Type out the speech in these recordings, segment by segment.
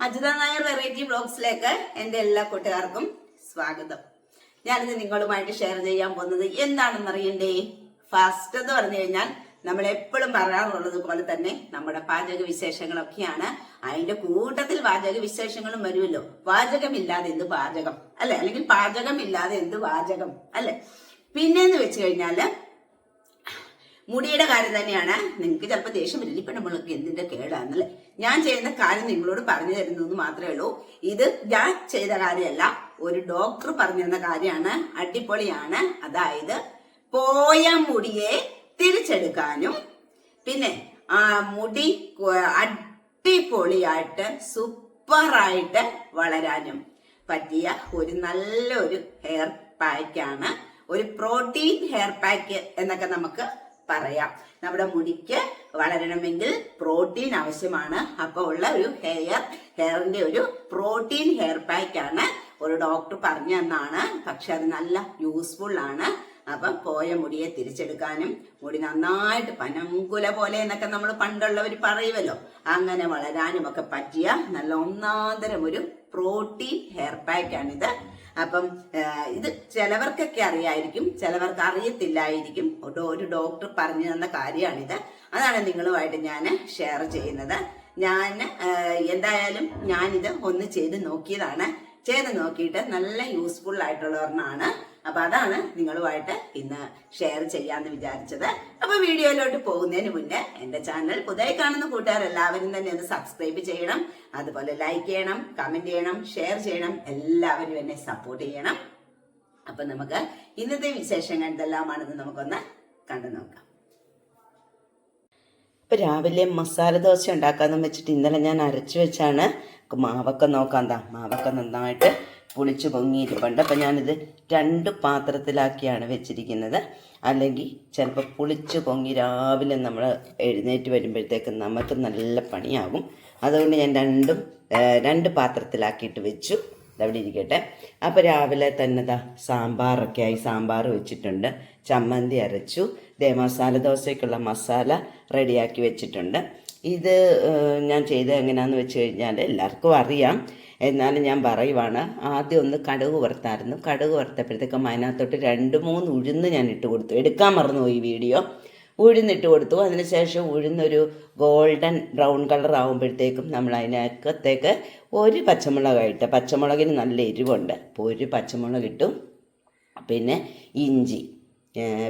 Ajitha Nair variety ബ്ലോഗ്സിലേക്ക് എന്റെ എല്ലാ കൂട്ടുകാർക്കും സ്വാഗതം. ഞാനിത് നിങ്ങളുമായിട്ട് ഷെയർ ചെയ്യാൻ പോകുന്നത് എന്താണെന്ന് അറിയണ്ടേ? ഫാസ്റ്റ് എന്ന് പറഞ്ഞു കഴിഞ്ഞാൽ നമ്മൾ എപ്പോഴും പറയാറുള്ളത് പോലെ തന്നെ നമ്മുടെ പാചക വിശേഷങ്ങളൊക്കെയാണ്. അതിന്റെ കൂട്ടത്തിൽ പാചക വിശേഷങ്ങളും വരുമല്ലോ. പാചകമില്ലാതെ എന്ത് പാചകം? അല്ലെ? അല്ലെങ്കിൽ പാചകമില്ലാതെ എന്ത് പാചകം അല്ലെ? പിന്നെന്ന് വെച്ച് കഴിഞ്ഞാൽ മുടിയുടെ കാര്യം തന്നെയാണ്. നിങ്ങൾക്ക് ചിലപ്പോൾ ദേഷ്യം വരില്ല ഇപ്പൊ എന്തിന്റെ കേടാന്നല്ലേ? ഞാൻ ചെയ്യുന്ന കാര്യം നിങ്ങളോട് പറഞ്ഞു തരുന്നു മാത്രമേ ഉള്ളൂ. ഇത് ഞാൻ ചെയ്ത കാര്യമല്ല. ഒരു ഡോക്ടർ പറഞ്ഞു തന്ന കാര്യമാണ്. അടിപൊളിയാണ്. അതായത് പോയ മുടിയെ തിരിച്ചെടുക്കാനും പിന്നെ ആ മുടി അടിപൊളിയായിട്ട് സൂപ്പറായിട്ട് വളരാനും പറ്റിയ ഒരു നല്ലൊരു ഹെയർ പാക്കാണ് ഒരു പ്രോട്ടീൻ ഹെയർ പാക്ക് എന്നൊക്കെ നമുക്ക് പറയാം. നമ്മുടെ മുടിക്ക് വളരണമെങ്കിൽ പ്രോട്ടീൻ ആവശ്യമാണ്. അപ്പോൾ ഉള്ള ഒരു ഹെയർ ഹെയറിന്റെ ഒരു പ്രോട്ടീൻ ഹെയർ പാക്ക് ആണ് ഒരു ഡോക്ടർ പറഞ്ഞു തന്നാണ്. പക്ഷെ അത് നല്ല യൂസ്ഫുൾ ആണ്. അപ്പം പോയ മുടിയെ തിരിച്ചെടുക്കാനും മുടി നന്നായിട്ട് പനങ്കുല പോലെ എന്നൊക്കെ നമ്മൾ പണ്ടുള്ളവർ പറയുമല്ലോ അങ്ങനെ വളരാനും ഒക്കെ പറ്റിയ നല്ല ഒന്നാന്തരം ഒരു പ്രോട്ടീൻ ഹെയർ പാക്ക് പാക്കാണിത് അപ്പം ഇത് ചിലവർക്കൊക്കെ അറിയായിരിക്കും ചിലവർക്ക് അറിയത്തില്ലായിരിക്കും. ഒരു ഡോക്ടർ പറഞ്ഞു തന്ന കാര്യമാണിത്. അതാണ് നിങ്ങളുമായിട്ട് ഞാൻ ഷെയർ ചെയ്യുന്നത്. ഞാൻ എന്തായാലും ഞാനിത് ഒന്ന് ചെയ്ത് നോക്കിയതാണ്. ചെയ്ത് നോക്കിയിട്ട് നല്ല യൂസ്ഫുൾ ആയിട്ടുള്ള ഒരെണ്ണമാണ് അപ്പൊ അതാണ് നിങ്ങളുമായിട്ട് ഇന്ന് ഷെയർ ചെയ്യാന്ന് വിചാരിച്ചത്. അപ്പൊ വീഡിയോയിലോട്ട് പോകുന്നതിന് മുന്നേ എന്റെ ചാനൽ പുതിയ കാണുന്ന കൂട്ടുകാർ എല്ലാവരും തന്നെ ഒന്ന് സബ്സ്ക്രൈബ് ചെയ്യണം. അതുപോലെ ലൈക്ക് ചെയ്യണം കമന്റ് ചെയ്യണം ഷെയർ ചെയ്യണം. എല്ലാവരും എന്നെ സപ്പോർട്ട് ചെയ്യണം. അപ്പൊ നമുക്ക് ഇന്നത്തെ വിശേഷങ്ങൾ എന്തെല്ലാമാണെന്ന് നമുക്കൊന്ന് കണ്ടു നോക്കാം. ഇപ്പം രാവിലെ മസാല ദോശ ഉണ്ടാക്കാമെന്ന് വെച്ചിട്ട് ഇന്നലെ ഞാൻ അരച്ചു വെച്ചാണ്. മാവൊക്കെ നോക്കാം മാവൊക്കെ നന്നായിട്ട് പുളിച്ച് പൊങ്ങിയിരിപ്പുണ്ട്. അപ്പം ഞാനിത് രണ്ട് പാത്രത്തിലാക്കിയാണ് വെച്ചിരിക്കുന്നത്. അല്ലെങ്കിൽ ചിലപ്പോൾ പുളിച്ച് പൊങ്ങി രാവിലെ നമ്മൾ എഴുന്നേറ്റ് വരുമ്പോഴത്തേക്ക് നമുക്ക് നല്ല പണിയാകും. അതുകൊണ്ട് ഞാൻ രണ്ടും രണ്ട് പാത്രത്തിലാക്കിയിട്ട് വെച്ചു. അവിടെ ഇരിക്കട്ടെ. അപ്പോൾ രാവിലെ തന്നെ ദാ സാമ്പാറൊക്കെ ആയി സാമ്പാർ വെച്ചിട്ടുണ്ട്. ചമ്മന്തി അരച്ചു. ദേ മസാല ദോശയ്ക്കുള്ള മസാല റെഡിയാക്കി വെച്ചിട്ടുണ്ട്. ഇത് ഞാൻ ചെയ്തത് എങ്ങനെയാണെന്ന് വെച്ച് കഴിഞ്ഞാൽ എല്ലാവർക്കും അറിയാം. എന്നാലും ഞാൻ പറയുവാണ് ആദ്യം ഒന്ന് കടുക് വറുത്തായിരുന്നു. കടുക് വറുത്തപ്പോഴത്തേക്കും അതിനകത്തോട്ട് രണ്ട് മൂന്ന് ഉഴുന്ന് ഞാൻ ഇട്ട് കൊടുത്തു. എടുക്കാൻ മറന്നു ഈ വീഡിയോ. ഉഴുന്നിട്ട് കൊടുത്തു. അതിനുശേഷം ഉഴുന്നൊരു ഗോൾഡൻ ബ്രൗൺ കളർ ആകുമ്പോഴത്തേക്കും നമ്മൾ അതിനകത്തേക്ക് ഒരു പച്ചമുളകായിട്ട് പച്ചമുളകിന് നല്ല എരിവുണ്ട്. അപ്പോൾ ഒരു പച്ചമുളക് ഇട്ടു പിന്നെ ഇഞ്ചി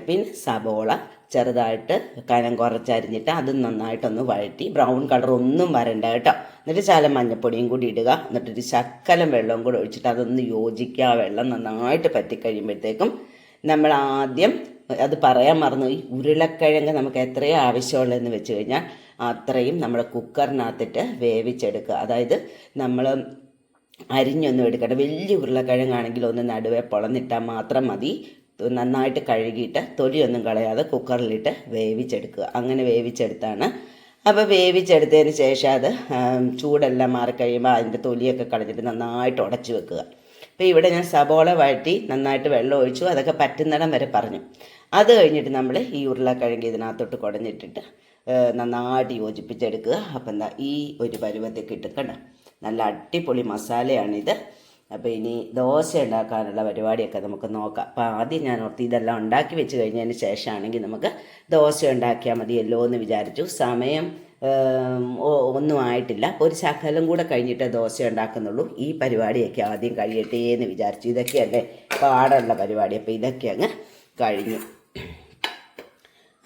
പിന്നെ സബോള ചെറുതായിട്ട് കനം കുറച്ചരിഞ്ഞിട്ട് അത് നന്നായിട്ടൊന്ന് വഴറ്റി ബ്രൗൺ കളർ ഒന്നും വരണ്ട കേട്ടോ. എന്നിട്ട് ശകലം മഞ്ഞപ്പൊടിയും കൂടി ഇടുക. എന്നിട്ടൊരു ശക്കലം വെള്ളവും കൂടി ഒഴിച്ചിട്ട് അതൊന്ന് യോജിക്കുക ആ വെള്ളം നന്നായിട്ട് പറ്റിക്കഴിയുമ്പോഴത്തേക്കും നമ്മൾ ആദ്യം അത് പറയാൻ മറന്നു ഈ ഉരുളക്കിഴങ്ങ് നമുക്ക് എത്രയും ആവശ്യമുള്ളതെന്ന് വെച്ച് കഴിഞ്ഞാൽ അത്രയും നമ്മൾ കുക്കറിനകത്തിട്ട് വേവിച്ചെടുക്കുക. അതായത് നമ്മൾ അരിഞ്ഞൊന്നും എടുക്കട്ടെ വലിയ ഉരുളക്കിഴങ്ങാണെങ്കിൽ ഒന്ന് നടുവേ പൊളന്നിട്ടാൽ മാത്രം മതി. നന്നായിട്ട് കഴുകിയിട്ട് തൊലിയൊന്നും കളയാതെ കുക്കറിലിട്ട് വേവിച്ചെടുക്കുക. അങ്ങനെ വേവിച്ചെടുത്താണ്. അപ്പോൾ വേവിച്ചെടുത്തതിന് ശേഷം അത് ചൂടെല്ലാം ചൂടെല്ലാം മാറിക്കഴിയുമ്പോൾ അതിന്റെ തൊലിയൊക്കെ കളഞ്ഞിട്ട് നന്നായിട്ട് ഉടച്ചു വെക്കുക. അപ്പോൾ ഇവിടെ ഞാൻ സബോള വഴറ്റി നന്നായിട്ട് വെള്ളം ഒഴിച്ചു. അതൊക്കെ പറ്റുന്നിടം വരെ പറഞ്ഞു. അത് കഴിഞ്ഞിട്ട് നമ്മൾ ഈ ഉരുളക്കിഴങ്ങ് ഇതിനകത്തോട്ട് കുടഞ്ഞിട്ടിട്ട് നന്നായിട്ട് യോജിപ്പിച്ചെടുക്കുക. അപ്പം എന്താ ഈ ഒരു പരുവത്തേക്ക് കണ്ട? നല്ല അടിപൊളി മസാലയാണിത്. അപ്പോൾ ഇനി ദോശ ഉണ്ടാക്കാനുള്ള പരിപാടിയൊക്കെ നമുക്ക് നോക്കാം. അപ്പോൾ ആദ്യം ഞാൻ ഓർത്ത് ഇതെല്ലാം ഉണ്ടാക്കി വെച്ച് കഴിഞ്ഞതിന് ശേഷമാണെങ്കിൽ നമുക്ക് ദോശ ഉണ്ടാക്കിയാൽ മതിയല്ലോ എന്ന് വിചാരിച്ചു. സമയം ഒന്നും ആയിട്ടില്ല. ഒരു ശകലം കൂടെ കഴിഞ്ഞിട്ടേ ദോശ ഉണ്ടാക്കുന്നുള്ളൂ. ഈ പരിപാടിയൊക്കെ ആദ്യം കഴിയട്ടെ എന്ന് വിചാരിച്ചു. ഇതൊക്കെയല്ലേ പാടുള്ള പരിപാടി. അപ്പോൾ ഇതൊക്കെ അങ്ങ് കഴിഞ്ഞു.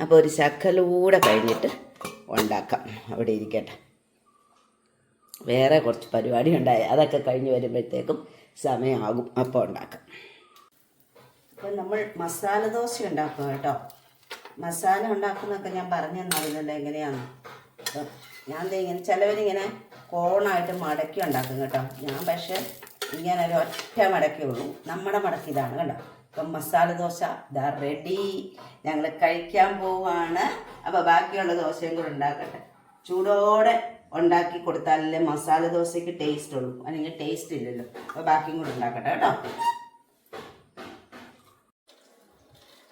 അപ്പോൾ ഒരു ശകലൂടെ കഴിഞ്ഞിട്ട് ഉണ്ടാക്കാം. അവിടെ ഇരിക്കട്ടെ. വേറെ കുറച്ച് പരിപാടി ഉണ്ടായി അതൊക്കെ കഴിഞ്ഞ് വരുമ്പോഴത്തേക്കും സമയമാകും. അപ്പോൾ ഉണ്ടാക്കാം. അപ്പം നമ്മൾ മസാല ദോശ ഉണ്ടാക്കുക കേട്ടോ. മസാല ഉണ്ടാക്കുന്നതൊക്കെ ഞാൻ പറഞ്ഞു തന്നറിയുന്നില്ല എങ്ങനെയാണ്? അപ്പം ഞാൻ ഇങ്ങനെ ചിലവരിങ്ങനെ കോണായിട്ട് മടക്കി ഉണ്ടാക്കും കേട്ടോ. ഞാൻ പക്ഷേ ഇങ്ങനെ ഒരു ഒറ്റ മടക്കേ ഉള്ളൂ. നമ്മുടെ മടക്ക് ഇതാണ് കേട്ടോ അപ്പം മസാല ദോശ ഇതാ റെഡി ഞങ്ങൾ കഴിക്കാൻ പോവാണ്. അപ്പോൾ ബാക്കിയുള്ള ദോശയും കൂടെ ഉണ്ടാക്കട്ടെ. ചൂടോടെ ഉണ്ടാക്കി കൊടുത്താലല്ലേ മസാല ദോശയ്ക്ക് ടേസ്റ്റ് ഉള്ളൂ. അല്ലെങ്കിൽ ടേസ്റ്റ് ഇല്ലല്ലോ. അപ്പോൾ ബാക്കിയും കൂടെ ഉണ്ടാക്കട്ടെ കേട്ടോ.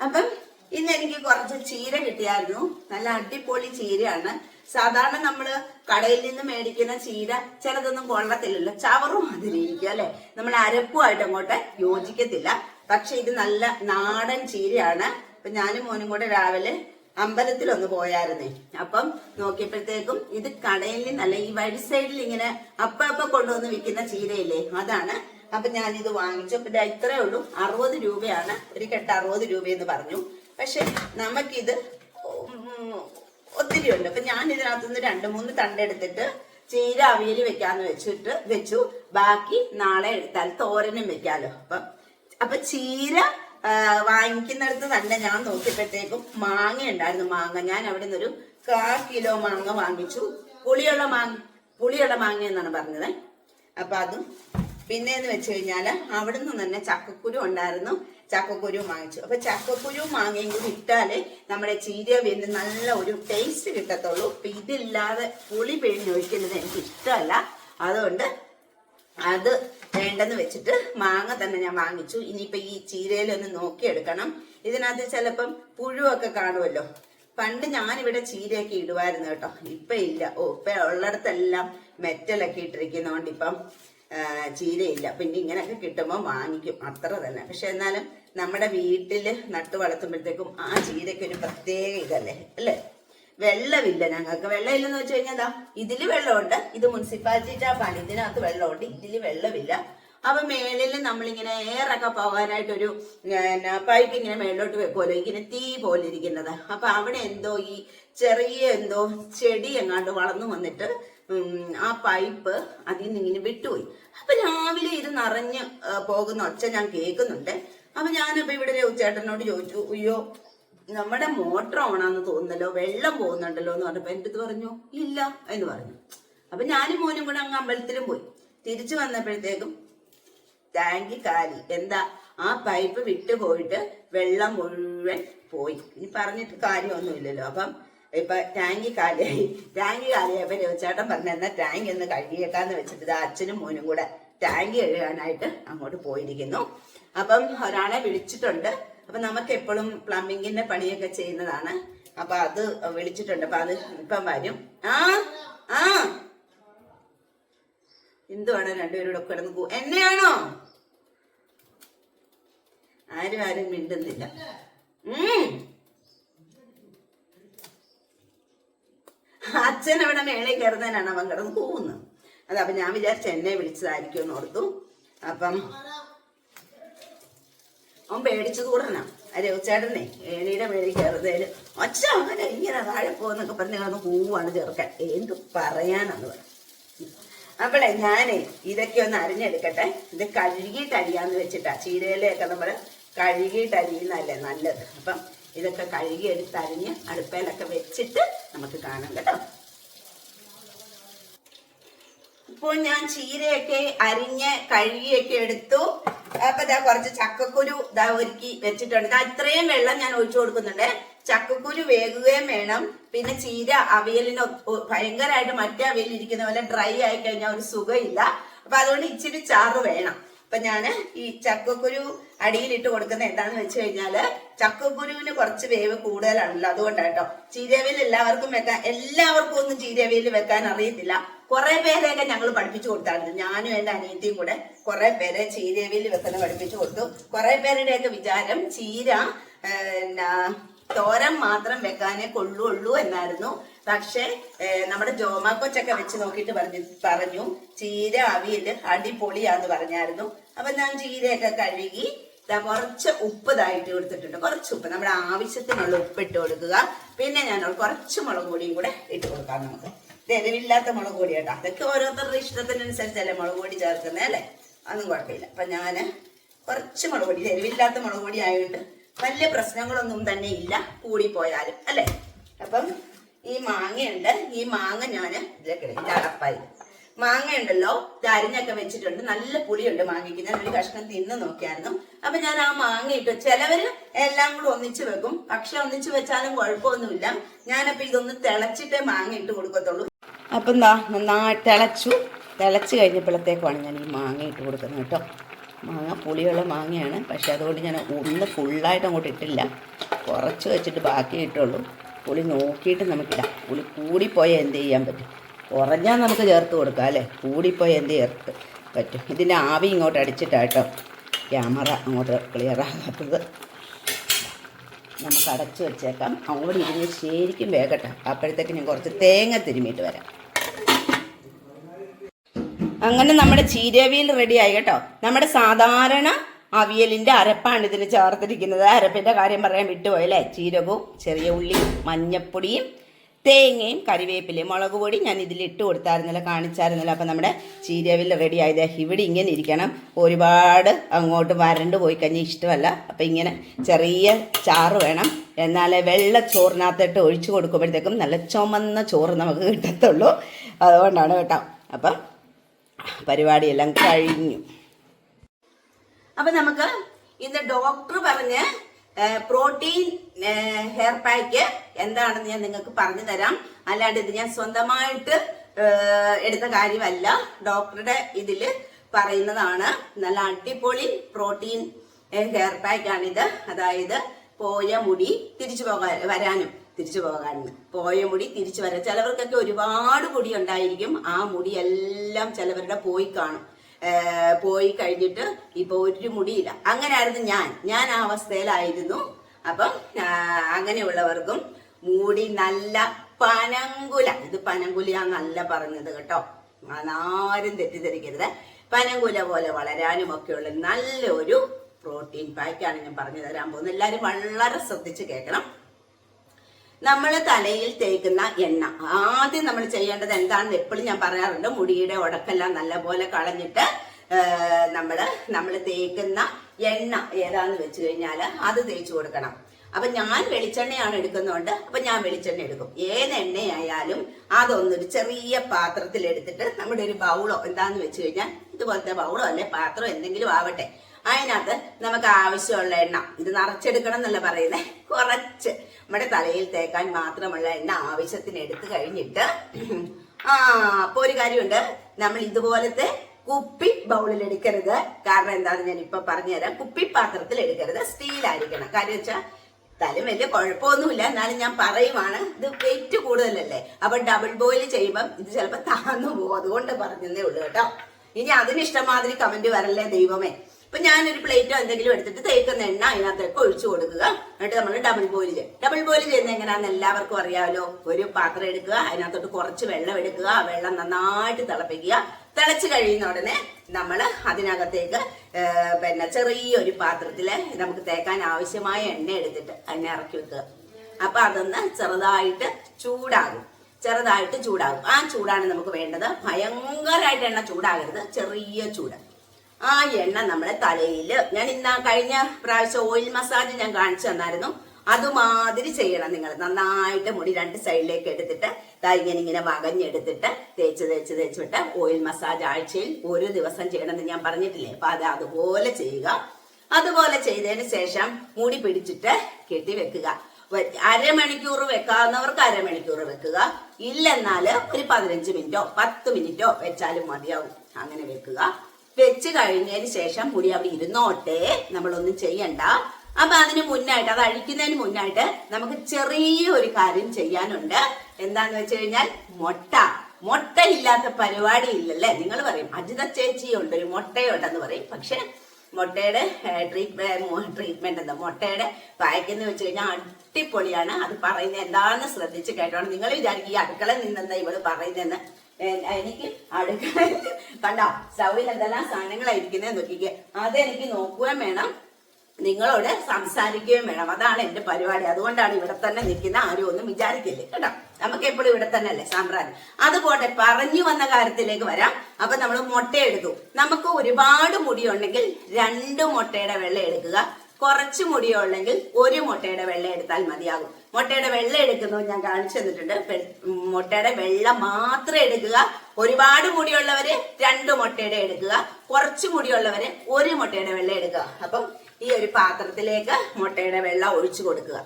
അപ്പം ഇന്ന് എനിക്ക് കുറച്ച് ചീര കിട്ടിയായിരുന്നു. നല്ല അടിപൊളി ചീരയാണ്. സാധാരണ നമ്മൾ കടയിൽ നിന്ന് മേടിക്കുന്ന ചീര ചിലതൊന്നും കൊള്ളത്തില്ലല്ലോ. ചവറും അതിലിരിക്കും അല്ലെ? നമ്മൾ അരപ്പുമായിട്ട് അങ്ങോട്ട് യോജിക്കത്തില്ല. പക്ഷെ ഇത് നല്ല നാടൻ ചീരയാണ്. അപ്പൊ ഞാനും മോനും കൂടെ രാവിലെ അമ്പലത്തിലൊന്ന് പോയായിരുന്നേ. അപ്പം നോക്കിയപ്പോഴത്തേക്കും ഇത് കടയിൽ നിന്നല്ല ഈ വഴി സൈഡിൽ ഇങ്ങനെ അപ്പ അപ്പ കൊണ്ടുവന്ന് വിൽക്കുന്ന ചീരയില്ലേ അതാണ്. അപ്പൊ ഞാനിത് വാങ്ങിച്ചു. അപ്പൊ ഇത്രയേ ഇത്രേ ഉള്ളൂ. അറുപത് രൂപയാണ്. ഒരു കെട്ട് അറുപത് രൂപയെന്ന് പറഞ്ഞു. പക്ഷെ നമുക്കിത് ഒത്തിരി ഉണ്ട്. അപ്പൊ ഞാൻ ഇതിനകത്തുനിന്ന് രണ്ട് മൂന്ന് തണ്ടെടുത്തിട്ട് ചീര അവിയൽ വെക്കാന്ന് വെച്ചിട്ട് വെച്ചു. ബാക്കി നാളെ എടുത്താൽ തോരനും വെക്കാലോ. അപ്പം അപ്പൊ ചീര വാങ്ങിക്കുന്നിടത്ത് തന്നെ ഞാൻ നോക്കിയപ്പോഴത്തേക്കും മാങ്ങ ഉണ്ടായിരുന്നു മാങ്ങ. ഞാൻ അവിടെ നിന്നൊരു കാ കിലോ മാങ്ങ വാങ്ങിച്ചു. പുളിയുള്ള മാങ്ങ പുളിയുള്ള മാങ്ങ എന്നാണ് പറഞ്ഞത്. അപ്പൊ അതും പിന്നെ എന്ന് വെച്ച് അവിടെ നിന്ന് തന്നെ ചക്കക്കുരു ഉണ്ടായിരുന്നു. ചക്കക്കുരു വാങ്ങിച്ചു. അപ്പൊ ചക്കക്കുരു മാങ്ങയും കൂടി ഇട്ടാലേ നമ്മുടെ ചീര വീണ് നല്ല ഒരു ടേസ്റ്റ് കിട്ടത്തുള്ളൂ. ഇതില്ലാതെ പുളി പേടി ഒഴിക്കുന്നത് എനിക്ക് ഇഷ്ടമല്ല. അതുകൊണ്ട് അത് വേണ്ടെന്ന് വെച്ചിട്ട് മാങ്ങ തന്നെ ഞാൻ വാങ്ങിച്ചു. ഇനിയിപ്പൊ ഈ ചീരയിലൊന്ന് നോക്കിയെടുക്കണം ഇതിനകത്ത് ചിലപ്പം പുഴുവൊക്കെ കാണുമല്ലോ. പണ്ട് ഞാനിവിടെ ചീരയൊക്കെ ഇടുമായിരുന്നു കേട്ടോ. ഇപ്പൊ ഇല്ല. ഓ ഇപ്പൊ ഉള്ളിടത്തെല്ലാം മെറ്റലൊക്കെ ഇട്ടിരിക്കുന്നതുകൊണ്ട് ഇപ്പം ചീരയില്ല. പിന്നെ ഇങ്ങനെയൊക്കെ കിട്ടുമ്പോൾ വാങ്ങിക്കും. അത്ര തന്നെ. പക്ഷെ എന്നാലും നമ്മുടെ വീട്ടിൽ നട്ടു വളർത്തുമ്പോഴത്തേക്കും ആ ചീരയ്ക്ക് ഒരു പ്രത്യേക ഇതല്ലേ? അല്ലേ? വെള്ളമില്ല ഞങ്ങൾക്ക്. വെള്ളമില്ലെന്ന് വെച്ച് കഴിഞ്ഞാൽ എന്താ? ഇതിൽ വെള്ളമുണ്ട് ഇത് മുനിസിപ്പാലിറ്റി ടാപ്പാണ്. ഇതിനകത്ത് വെള്ളമുണ്ട് ഇതിൽ വെള്ളമില്ല. അപ്പൊ മേളിൽ നമ്മളിങ്ങനെ എയറൊക്കെ പോകാനായിട്ട് ഒരു പൈപ്പ് ഇങ്ങനെ മേളിലോട്ട് വെക്കുമല്ലോ ഇങ്ങനെ തീ പോലെ ഇരിക്കുന്നത്. അപ്പൊ അവിടെ എന്തോ ഈ ചെറിയ എന്തോ ചെടി എങ്ങാണ്ട് വളർന്നു വന്നിട്ട് ആ പൈപ്പ് അതിൽ നിന്ന് ഇങ്ങനെ വിട്ടുപോയി. അപ്പൊ രാവിലെ ഇത് നിറഞ്ഞ് പോകുന്ന ഒച്ച ഞാൻ കേൾക്കുന്നുണ്ട്. അപ്പൊ ഞാനപ്പോ ഇവിടെ ചേട്ടനോട് ചോദിച്ചു അയ്യോ നമ്മുടെ മോട്ടർ ഓണാന്ന് തോന്നുന്നല്ലോ വെള്ളം പോകുന്നുണ്ടല്ലോ എന്ന് പറഞ്ഞപ്പോ എന്റെ അടുത്ത് പറഞ്ഞു ഇല്ല എന്ന് പറഞ്ഞു. അപ്പൊ ഞാനും മോനും കൂടെ അങ്ങ് അമ്പലത്തിലും പോയി. തിരിച്ചു വന്നപ്പോഴത്തേക്കും ടാങ്കി കാലി. എന്താ? ആ പൈപ്പ് വിട്ടു പോയിട്ട് വെള്ളം മുഴുവൻ പോയി. ഇനി പറഞ്ഞിട്ട് കാര്യമൊന്നുമില്ലല്ലോ. അപ്പം ഇപ്പൊ ടാങ്കി കാലിയായി. ടാങ്കി കാലിയായപ്പോ രവിചേട്ടൻ പറഞ്ഞ എന്നാ ടാങ്കി ഒന്ന് കഴുകിയേക്കാന്ന് വെച്ചിട്ട് ഇത് അച്ഛനും മോനും കൂടെ ടാങ്കി കഴുകാനായിട്ട് അങ്ങോട്ട് പോയിരിക്കുന്നു. അപ്പം ഒരാളെ വിളിച്ചിട്ടുണ്ട്. അപ്പൊ നമുക്ക് എപ്പോഴും പ്ലംബിങ്ങിന്റെ പണിയൊക്കെ ചെയ്യുന്നതാണ്. അപ്പൊ അത് വിളിച്ചിട്ടുണ്ട്. അപ്പൊ അത് ഇപ്പം വരും. ആ ആ. എന്തുവാണ് രണ്ടുപേരോട് കിടന്ന് എന്നെയാണോ? ആരും ആരും മിണ്ടുന്നില്ല. അച്ഛൻ അവിടെ മേളയിൽ കയറുന്നതിനാണ് അവൻ കിടന്ന് പോകുന്നത് അത് ഞാൻ വിചാരിച്ച എന്നെ വിളിച്ചതായിരിക്കും എന്ന് ഓർത്തു. അപ്പം അവൻ പേടിച്ചു കൂടണം രവിച്ചേട്ടനെ ഏണിയുടെ മേളിൽ കയറുന്നതിന് ഒച്ച അങ്ങനെ ഇങ്ങനെ താഴെ പോകുന്നൊക്കെ പറഞ്ഞ് കിടന്ന് കൂവാണ് ചെറുക്കൻ. എന്ത് പറയാനാണ് പറഞ്ഞു അപ്പോളെ ഞാനേ ഇതൊക്കെ ഒന്ന് അരിഞ്ഞെടുക്കട്ടെ ഇത് കഴുകിയിട്ട് അരിയാന്ന് വെച്ചിട്ടാ. ചീരയിലൊക്കെ നമ്മൾ കഴുകിയിട്ട് അരിയുന്നതല്ലേ നല്ലത്. അപ്പം ഇതൊക്കെ കഴുകി എടുത്ത് അരിഞ്ഞ് അടുപ്പയിലൊക്കെ വെച്ചിട്ട് നമുക്ക് കാണാം കേട്ടോ. ഇപ്പോൾ ഞാൻ ചീരയൊക്കെ അരിഞ്ഞ് കഴുകിയൊക്കെ എടുത്തു. അപ്പൊ ഇതാ കുറച്ച് ചക്കക്കുരു ഇതാ ഒരുക്കി വെച്ചിട്ടുണ്ട്. ഇതാ ഇത്രയും വെള്ളം ഞാൻ ഒഴിച്ചു കൊടുക്കുന്നുണ്ട്. ചക്കക്കുരു വേകുകയും വേണം. പിന്നെ ചീര അവിയലിന് ഭയങ്കരമായിട്ട് മറ്റേ അവിയൽ ഇരിക്കുന്ന പോലെ ഡ്രൈ ആയി കഴിഞ്ഞാൽ ഒരു സുഖമില്ല. അപ്പൊ അതുകൊണ്ട് ഇച്ചിരി ചാറ് വേണം. അപ്പൊ ഞാൻ ഈ ചക്കക്കുരു അടിയിലിട്ട് കൊടുക്കുന്ന എന്താന്ന് വെച്ച് കഴിഞ്ഞാൽ ചക്കക്കുരുവിന് കുറച്ച് വേവ് കൂടുതലാണല്ലോ അതുകൊണ്ടാട്ടോ. ചീരവിയൽ എല്ലാവർക്കും വെക്കാൻ എല്ലാവർക്കും ഒന്നും ചീരവിയൽ വെക്കാൻ അറിയത്തില്ല. കുറെ പേരെയൊക്കെ ഞങ്ങൾ പഠിപ്പിച്ചു കൊടുത്തായിരുന്നു. ഞാനും എന്റെ അനിയത്തിയും കൂടെ കുറെ പേരെ ചീരവിയൽ വെക്കുന്ന പഠിപ്പിച്ചു കൊടുത്തു. കുറെ പേരുടെയൊക്കെ വിചാരം ചീര തോരം തോരൻ മാത്രം വെക്കാനേ കൊള്ളുള്ളൂ എന്നായിരുന്നു. പക്ഷേ നമ്മുടെ ജോമാ കൊച്ചൊക്കെ വെച്ച് നോക്കിയിട്ട് പറഞ്ഞു പറഞ്ഞു ചീര അവിയൽ അടിപൊളിയാന്ന് പറഞ്ഞായിരുന്നു. അപ്പൊ ഞാൻ ചീരയൊക്കെ കഴുകി കുറച്ച് ഉപ്പ് ഇതായിട്ട് കൊടുത്തിട്ടുണ്ട് കുറച്ച് ഉപ്പ്. നമ്മുടെ ആവശ്യത്തിനുള്ള ഉപ്പ് ഇട്ട് കൊടുക്കുക. പിന്നെ ഞാൻ കുറച്ച് മുളക് പൊടിയും കൂടെ ഇട്ട് കൊടുക്കാം നമുക്ക്. എരിവില്ലാത്ത മുളക് പൊടി കേട്ടോ. അതൊക്കെ ഓരോരുത്തരുടെ ഇഷ്ടത്തിനനുസരിച്ചല്ലേ മുളക് പൊടി ചേർക്കുന്നത് അല്ലേ? അതൊന്നും കുഴപ്പമില്ല. അപ്പൊ ഞാൻ കുറച്ച് മുളക് പൊടി. എരിവില്ലാത്ത മുളക് പൊടി ആയതുകൊണ്ട് വലിയ പ്രശ്നങ്ങളൊന്നും തന്നെ ഇല്ല. കൂടിപ്പോയാലും അല്ലേ? അപ്പം ഈ മാങ്ങയുണ്ട്. ഈ മാങ്ങ ഞാൻ ഇതിലേക്ക് ഇടയ്ക്ക് അടപ്പായി മാങ്ങ ഉണ്ടല്ലോ അരിഞ്ഞൊക്കെ വെച്ചിട്ടുണ്ട്. നല്ല പുളിയുണ്ട് മാങ്ങയ്ക്ക്. ഞാൻ ഒരു കഷ്ണം തിന്ന് നോക്കിയായിരുന്നു. അപ്പൊ ഞാൻ ആ മാങ്ങ ഇട്ടു. ചിലവര് എല്ലാം കൂടെ ഒന്നിച്ചു വെക്കും. പക്ഷെ ഒന്നിച്ചു വെച്ചാലും കുഴപ്പമൊന്നുമില്ല. ഞാനപ്പോ ഇതൊന്ന് തിളച്ചിട്ടേ മാങ്ങ ഇട്ട് കൊടുക്കത്തുള്ളൂ. അപ്പൊ എന്താ നന്നായി തിളച്ചു. തിളച്ച് കഴിഞ്ഞപ്പോഴത്തേക്കാണ് ഞാൻ ഈ മാങ്ങ ഇട്ട് കൊടുക്കുന്നത് കേട്ടോ. മാങ്ങ പുളിയുള്ള മാങ്ങയാണ്. പക്ഷെ അതുകൊണ്ട് ഞാൻ ഒന്ന് ഫുള്ളായിട്ട് അങ്ങോട്ട് ഇട്ടില്ല. കുറച്ച് വെച്ചിട്ട് ബാക്കി ഇട്ടുള്ളൂ. പുളി നോക്കിയിട്ട് നമുക്കിടാം. പുളി കൂടിപ്പോയാൽ എന്ത് ചെയ്യാൻ പറ്റും? കുറഞ്ഞാൽ നമുക്ക് ചേർത്ത് കൊടുക്കാം അല്ലേ? കൂടിപ്പോയി എന്ത് ചേർത്ത് പറ്റും. ഇതിന്റെ ആവി ഇങ്ങോട്ട് അടിച്ചിട്ടാട്ടോ ക്യാമറ അങ്ങോട്ട് ക്ലിയർ ആകാത്തത്. നമുക്ക് അടച്ചു വെച്ചേക്കാം. അങ്ങോട്ട് ഇരുന്ന് ശരിക്കും വേഗട്ടെ. അപ്പോഴത്തേക്ക് ഞാൻ കുറച്ച് തേങ്ങ തിരുമിയിട്ട് വരാം. അങ്ങനെ നമ്മുടെ ചീരവിയൽ റെഡിയായി കേട്ടോ. നമ്മുടെ സാധാരണ അവിയലിന്റെ അരപ്പാണ് ഇതിന് ചേർത്തിരിക്കുന്നത്. അരപ്പിന്റെ കാര്യം പറയാൻ വിട്ടുപോയല്ലേ ചീരകവും ചെറിയ ഉള്ളിയും മഞ്ഞപ്പൊടിയും തേങ്ങയും കറിവേപ്പിലയും മുളക് പൊടി ഞാൻ ഇതിൽ ഇട്ട് കൊടുത്തായിരുന്നല്ലോ കാണിച്ചായിരുന്നല്ലോ. അപ്പം നമ്മുടെ ചീരവിൽ റെഡി ആയത്. ഇവിടെ ഇങ്ങനെ ഇരിക്കണം. ഒരുപാട് അങ്ങോട്ട് വരണ്ട് പോയി കഴിഞ്ഞാൽ ഇഷ്ടമല്ല. അപ്പം ഇങ്ങനെ ചെറിയ ചാറ് വേണം. എന്നാലേ വെള്ള ചോറിനകത്തിട്ട് ഒഴിച്ചു കൊടുക്കുമ്പോഴത്തേക്കും നല്ല ചുമന്ന ചോറ് നമുക്ക് കിട്ടത്തുള്ളൂ. അതുകൊണ്ടാണ് കേട്ടോ. അപ്പം പരിപാടിയെല്ലാം കഴിഞ്ഞു. അപ്പം നമുക്ക് ഇന്ന് ഡോക്ടർ പറഞ്ഞ് പ്രോട്ടീൻ ഹെയർ പാക്ക് എന്താണെന്ന് ഞാൻ നിങ്ങൾക്ക് പറഞ്ഞു തരാം. അല്ലാണ്ട് ഇത് ഞാൻ സ്വന്തമായിട്ട് എടുത്ത കാര്യമല്ല. ഡോക്ടറുടെ ഇതിൽ പറയുന്നതാണ്. നല്ല അടിപൊളി പ്രോട്ടീൻ ഹെയർ പാക്കാണിത്. അതായത് പോയ മുടി തിരിച്ചു പോകാൻ വരാനും തിരിച്ചു പോകാനും. പോയ മുടി തിരിച്ചു വരാൻ. ചിലവർക്കൊക്കെ ഒരുപാട് മുടി ഉണ്ടായിരിക്കും. ആ മുടി എല്ലാം ചിലവരുടെ പോയി കാണും. പോയി കഴിഞ്ഞിട്ട് ഇപ്പൊ ഒരു മുടിയില്ല. അങ്ങനെയായിരുന്നു ഞാൻ. ഞാൻ ആ അവസ്ഥയിലായിരുന്നു. അപ്പം അങ്ങനെയുള്ളവർക്കും മുടി നല്ല പനങ്കുല. ഇത് പനങ്കുലയാന്നല്ല പറഞ്ഞത് കേട്ടോ. ആരും തെറ്റിദ്ധരിക്കരുത്. പനങ്കുല പോലെ വളരാനും ഒക്കെയുള്ള നല്ലൊരു പ്രോട്ടീൻ പാക്കാണ് ഞാൻ പറഞ്ഞു തരാൻ പോകുന്നത്. എല്ലാവരും വളരെ ശ്രദ്ധിച്ച് കേൾക്കണം. നമ്മൾ തലയിൽ തേക്കുന്ന എണ്ണ. ആദ്യം നമ്മൾ ചെയ്യേണ്ടത് എന്താണെന്ന് എപ്പോഴും ഞാൻ പറയാറുണ്ട്. മുടിയുടെ ഉടക്കെല്ലാം നല്ലപോലെ കളഞ്ഞിട്ട് നമ്മൾ നമ്മൾ തേക്കുന്ന എണ്ണ ഏതാന്ന് വെച്ച് കഴിഞ്ഞാൽ അത് തേച്ചു കൊടുക്കണം. അപ്പൊ ഞാൻ വെളിച്ചെണ്ണയാണ് എടുക്കുന്നതുകൊണ്ട് അപ്പൊ ഞാൻ വെളിച്ചെണ്ണ എടുക്കും. ഏത് എണ്ണയായാലും അതൊന്നൊരു ചെറിയ പാത്രത്തിൽ എടുത്തിട്ട് നമ്മുടെ ഒരു ബൗളോ എന്താന്ന് വെച്ച് കഴിഞ്ഞാൽ ഇതുപോലത്തെ ബൗളോ അല്ലെ പാത്രമോ എന്തെങ്കിലും ആവട്ടെ. അതിനകത്ത് നമുക്ക് ആവശ്യമുള്ള എണ്ണ ഇത് നിറച്ചെടുക്കണം എന്നല്ല പറയുന്നത് കുറച്ച് നമ്മുടെ തലയിൽ തേക്കാൻ മാത്രമുള്ള എണ്ണ ആവശ്യത്തിന് എടുത്തു കഴിഞ്ഞിട്ട് ആ അപ്പൊ ഒരു കാര്യമുണ്ട് നമ്മൾ ഇതുപോലത്തെ കുപ്പി ബൗളിൽ എടുക്കരുത്. കാരണം എന്താണെന്ന് ഞാൻ ഇപ്പൊ പറഞ്ഞുതരാം. കുപ്പി പാത്രത്തിൽ എടുക്കരുത്. സ്റ്റീൽ ആയിരിക്കണം. കാര്യം വെച്ചാൽ തലും വലിയ കുഴപ്പമൊന്നുമില്ല. എന്നാലും ഞാൻ പറയുവാണ് ഇത് വെയിറ്റ് കൂടുതലല്ലേ? അപ്പൊ ഡബിൾ ബോയിൽ ചെയ്യുമ്പം ഇത് ചിലപ്പോൾ താന്നു പോകും. അതുകൊണ്ട് പറഞ്ഞതേ ഉള്ളൂ കേട്ടോ. ഇനി അതിന് ഇഷ്ടമാതിരി കമന്റ് വരല്ലേ ദൈവമേ? ഇപ്പൊ ഞാനൊരു പ്ലേറ്റോ എന്തെങ്കിലും എടുത്തിട്ട് തേക്കുന്ന എണ്ണ അതിനകത്തേക്ക് ഒഴിച്ചു കൊടുക്കുക. എന്നിട്ട് നമ്മൾ ഡബിൾ ബോയിൽ ചെയ്യും. ഡബിൾ ബോയിൽ ചെയ്യുന്ന എങ്ങനെയാണെന്ന് എല്ലാവർക്കും അറിയാമല്ലോ. ഒരു പാത്രം എടുക്കുക അതിനകത്തോട്ട് കുറച്ച് വെള്ളം എടുക്കുക. ആ വെള്ളം നന്നായിട്ട് തിളപ്പിക്കുക. തിളച്ച് കഴിയുന്ന ഉടനെ നമ്മൾ അതിനകത്തേക്ക് പിന്നെ ചെറിയൊരു പാത്രത്തിൽ നമുക്ക് തേക്കാൻ ആവശ്യമായ എണ്ണ എടുത്തിട്ട് അതിനെ ഇറക്കി വെക്കുക. അപ്പൊ അതൊന്ന് ചെറുതായിട്ട് ചൂടാകും. ചെറുതായിട്ട് ചൂടാകും. ആ ചൂടാണ് നമുക്ക് വേണ്ടത്. ഭയങ്കരമായിട്ട് എണ്ണ ചൂടാകരുത്. ചെറിയ ചൂട്. ആ എണ്ണ നമ്മളെ തലയിൽ ഞാൻ ഇന്ന കഴിഞ്ഞ പ്രാവശ്യം ഓയിൽ മസാജ് ഞാൻ കാണിച്ചു തന്നായിരുന്നു. അതുമാതിരി ചെയ്യണം നിങ്ങൾ നന്നായിട്ട് മുടി രണ്ട് സൈഡിലേക്ക് എടുത്തിട്ട് ദാ ഇങ്ങനെ ഇങ്ങനെ വകഞ്ഞെടുത്തിട്ട് തേച്ച് തേച്ച് തേച്ചിട്ട് ഓയിൽ മസാജ് ആഴ്ചയിൽ ഒരു ദിവസം ചെയ്യണമെന്ന് ഞാൻ പറഞ്ഞിട്ടില്ലേ? അപ്പൊ അത് അതുപോലെ ചെയ്യുക. അതുപോലെ ചെയ്തതിന് ശേഷം മുടി പിടിച്ചിട്ട് കെട്ടി വെക്കുക. അരമണിക്കൂർ വെക്കാവുന്നവർക്ക് അരമണിക്കൂർ വെക്കുക. ഇല്ലെന്നാൽ ഒരു പതിനഞ്ച് മിനിറ്റോ പത്ത് മിനിറ്റോ വെച്ചാലും മതിയാവും. അങ്ങനെ വെക്കുക. വെച്ച് കഴിഞ്ഞതിന് ശേഷം മുടി അവിടെ ഇരുന്നോട്ടെ. നമ്മളൊന്നും ചെയ്യണ്ട. അപ്പൊ അതിന് മുന്നായിട്ട് അത് അഴിക്കുന്നതിന് മുന്നായിട്ട് നമുക്ക് ചെറിയ ഒരു കാര്യം ചെയ്യാനുണ്ട്. എന്താന്ന് വെച്ച് കഴിഞ്ഞാൽ മുട്ട. ഇല്ലാത്ത പരിപാടി ഇല്ലല്ലേ നിങ്ങൾ പറയും അജിത ചേച്ചിയുണ്ട് ഒരു മുട്ടയുണ്ടെന്ന് പറയും. പക്ഷെ മുട്ടയുടെ ട്രീറ്റ്മെന്റ് ട്രീറ്റ്മെന്റ് എന്താ? മുട്ടയുടെ പായ്ക്കെന്ന് വെച്ച് കഴിഞ്ഞാൽ അടിപൊളിയാണ്. അത് പറയുന്നത് എന്താണെന്ന് ശ്രദ്ധിച്ച് കേട്ടോണം. നിങ്ങൾ വിചാരിക്കും ഈ അടുക്കളയിൽ നിന്നെന്താ ഇവൾ പറയുന്നതെന്ന്? എനിക്ക് അടുക്കള കണ്ടോ? സ്റ്റൗവിൽ എന്തെല്ലാം സാധനങ്ങളായിരിക്കുന്നത് നോക്കിക്കേ. അതെനിക്ക് നോക്കുകയും വേണം. നിങ്ങളോട് സംസാരിക്കുകയും വേണം. അതാണ് എന്റെ പരിപാടി. അതുകൊണ്ടാണ് ഇവിടെ തന്നെ നിൽക്കുന്ന ആരും ഒന്നും വിചാരിക്കില്ലേ? കേട്ടോ? നമുക്ക് എപ്പോഴും ഇവിടെ തന്നെ അല്ലേ? സാമ്പ്രാജ്യം അതുപോലെ പറഞ്ഞു വന്ന കാര്യത്തിലേക്ക് വരാം. അപ്പൊ നമ്മൾ മുട്ട എടുത്തു. നമുക്ക് ഒരുപാട് മുടിയുണ്ടെങ്കിൽ രണ്ട് മുട്ടയുടെ വെള്ളം എടുക്കുക. കുറച്ച് മുടിയുള്ളെങ്കിൽ ഒരു മുട്ടയുടെ വെള്ള എടുത്താൽ മതിയാകും. മുട്ടയുടെ വെള്ള എടുക്കുന്നത് ഞാൻ കാണിച്ചു തന്നിട്ടുണ്ട്. മുട്ടയുടെ വെള്ള മാത്രം എടുക്കുക. ഒരുപാട് മുടിയുള്ളവര് രണ്ട് മുട്ടയുടെ എടുക്കുക. കുറച്ച് മുടിയുള്ളവര് ഒരു മുട്ടയുടെ വെള്ള എടുക്കുക. അപ്പം ഈ ഒരു പാത്രത്തിലേക്ക് മുട്ടയുടെ വെള്ളം ഒഴിച്ചു കൊടുക്കുക.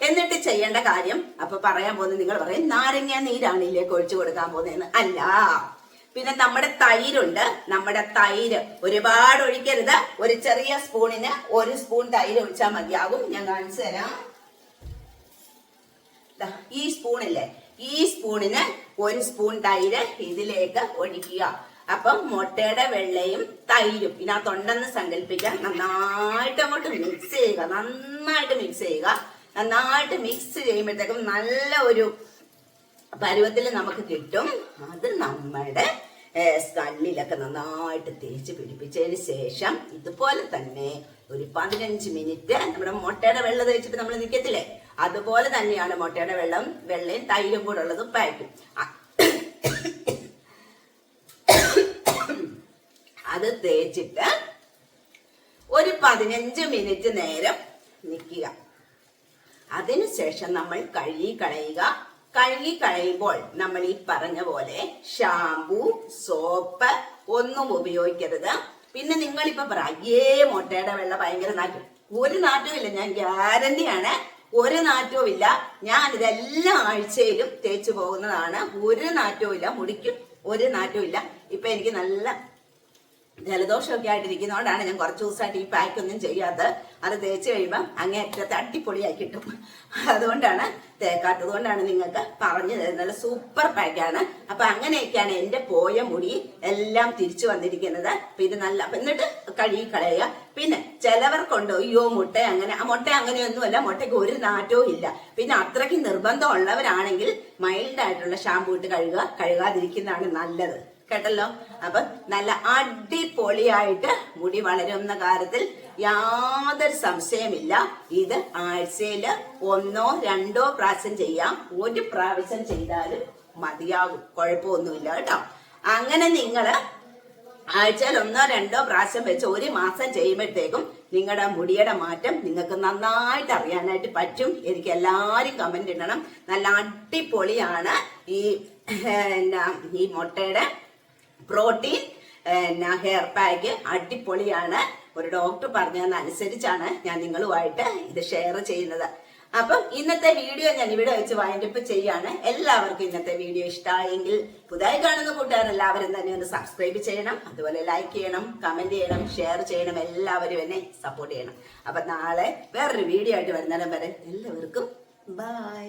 എന്നിട്ട് ചെയ്യേണ്ട കാര്യം അപ്പൊ പറയാൻ പോകുന്നത് നിങ്ങൾ പറയും നാരങ്ങ നീരാണ് ഇതിലേക്ക് ഒഴിച്ചു കൊടുക്കാൻ പോകുന്നതെന്ന്. അല്ല. പിന്നെ നമ്മുടെ തൈരുണ്ട്. നമ്മുടെ തൈര് ഒരുപാട് ഒഴിക്കരുത്. ഒരു ചെറിയ സ്പൂണിന് ഒരു സ്പൂൺ തൈര് ഒഴിച്ചാൽ മതിയാകും. ഞാൻ കാണിച്ചു തരാം. ഈ സ്പൂണില്ലേ? ഈ സ്പൂണിന് ഒരു സ്പൂൺ തൈര് ഇതിലേക്ക് ഒഴിക്കുക. അപ്പം മുട്ടയുടെ വെള്ളയും തൈരും ഇതിനകത്തുണ്ടെന്ന് സങ്കല്പിക്കാം നന്നായിട്ട് അങ്ങോട്ട് മിക്സ് ചെയ്യുക. നന്നായിട്ട് മിക്സ് ചെയ്യുക. നന്നായിട്ട് മിക്സ് ചെയ്യുമ്പോഴത്തേക്കും നല്ല ഒരു പരുവത്തിൽ നമുക്ക് കിട്ടും. അത് നമ്മുടെ കണ്ണിലൊക്കെ നന്നായിട്ട് തേച്ച് പിടിപ്പിച്ചതിന് ശേഷം ഇതുപോലെ തന്നെ ഒരു പതിനഞ്ച് മിനിറ്റ് നമ്മുടെ മുട്ടയുടെ വെള്ളം തേച്ചിട്ട് നമ്മൾ നിൽക്കത്തില്ലേ? അതുപോലെ തന്നെയാണ് മുട്ടയുടെ വെള്ളം വെള്ളയും തൈരും കൂടെ ഉള്ളത് പായ്ക്കും അത് തേച്ചിട്ട് ഒരു പതിനഞ്ച് മിനിറ്റ് നേരം നിൽക്കുക അതിനുശേഷം നമ്മൾ കഴുകി കളയുക. കഴുകി കളയുമ്പോൾ നമ്മൾ ഈ പറഞ്ഞ പോലെ ഷാമ്പു സോപ്പ് ഒന്നും ഉപയോഗിക്കരുത്. പിന്നെ നിങ്ങളിപ്പോ ഇപ്പൊ പറയേ മുട്ടയുടെ വെള്ള ഭയങ്കര നാറ്റം. ഒരു നാറ്റവും ഇല്ല ഞാൻ ഗ്യാരണ്ടിയാണ് ഒരു നാറ്റവും ഇല്ല. ഞാൻ ഇതെല്ലാ ആഴ്ചയിലും തേച്ചു പോകുന്നതാണ്. ഒരു നാറ്റവും ഇല്ല മുടിക്കും ഒരു നാറ്റവും ഇല്ല. ഇപ്പൊ എനിക്ക് നല്ല ജലദോഷമൊക്കെ ആയിട്ടിരിക്കുന്നതുകൊണ്ടാണ് ഞാൻ കുറച്ച് ദിവസമായിട്ട് ഈ പാക്ക് ഒന്നും ചെയ്യാത്തത്. അത് തേച്ച് കഴിയുമ്പോൾ അങ്ങേറ്റത്തെ അടിപൊളിയായി കിട്ടും. അതുകൊണ്ടാണ് തേക്കാത്തത്. കൊണ്ടാണ് നിങ്ങൾക്ക് പറഞ്ഞു തരുന്നത്. സൂപ്പർ പാക്കാണ്. അപ്പൊ അങ്ങനെയൊക്കെയാണ് എന്റെ പോയ മുടി എല്ലാം തിരിച്ചു വന്നിരിക്കുന്നത്. പിന്നെ നല്ല എന്നിട്ട് കഴുകി കളയുക. പിന്നെ ചിലവർക്കുണ്ട് അയ്യോ മുട്ട അങ്ങനെ ആ മുട്ട അങ്ങനെയൊന്നുമല്ല. മുട്ടയ്ക്ക് ഒരു നാറ്റവും ഇല്ല. പിന്നെ അത്രയ്ക്ക് നിർബന്ധമുള്ളവരാണെങ്കിൽ മൈൽഡ് ആയിട്ടുള്ള ഷാമ്പൂ ഇട്ട് കഴുകുക. കഴുകാതിരിക്കുന്നതാണ് നല്ലത്. കേട്ടല്ലോ? അപ്പൊ നല്ല അടിപൊളിയായിട്ട് മുടി വളരുന്ന കാര്യത്തിൽ യാതൊരു സംശയമില്ല ഇത് ആഴ്ചയിൽ ഒന്നോ രണ്ടോ പ്രാവശ്യം ചെയ്യാം. ഒരു പ്രാവശ്യം ചെയ്താലും മതിയാകും. കുഴപ്പമൊന്നുമില്ല കേട്ടോ. അങ്ങനെ നിങ്ങൾ ആഴ്ചയിൽ ഒന്നോ രണ്ടോ പ്രാവശ്യം വെച്ച് ഒരു മാസം ചെയ്യുമ്പോഴത്തേക്കും നിങ്ങളുടെ മുടിയുടെ മാറ്റം നിങ്ങൾക്ക് നന്നായിട്ട് അറിയാനായിട്ട് പറ്റും. എനിക്ക് എല്ലാവരും കമന്റ് ഇടണം. നല്ല അടിപൊളിയാണ് ഈ ഈ മുട്ടയുടെ പ്രോട്ടീൻ ഹെയർ പാക്ക് അടിപൊളിയാണ്. ഒരു ഡോക്ടർ പറഞ്ഞതനുസരിച്ചാണ് ഞാൻ നിങ്ങളുമായിട്ട് ഇത് ഷെയർ ചെയ്യുന്നത്. അപ്പം ഇന്നത്തെ വീഡിയോ ഞാൻ ഇവിടെ വെച്ച് വൈൻഡപ്പ് ചെയ്യാണ് എല്ലാവർക്കും ഇന്നത്തെ വീഡിയോ ഇഷ്ടമായെങ്കിൽ പുതുതായി കാണുന്ന കൂട്ടുകാർ എല്ലാവരും തന്നെ ഒന്ന് സബ്സ്ക്രൈബ് ചെയ്യണം. അതുപോലെ ലൈക്ക് ചെയ്യണം കമന്റ് ചെയ്യണം ഷെയർ ചെയ്യണം. എല്ലാവരും എന്നെ സപ്പോർട്ട് ചെയ്യണം. അപ്പൊ നാളെ വേറൊരു വീഡിയോ ആയിട്ട് വരുന്നേരം വരെ എല്ലാവർക്കും ബൈ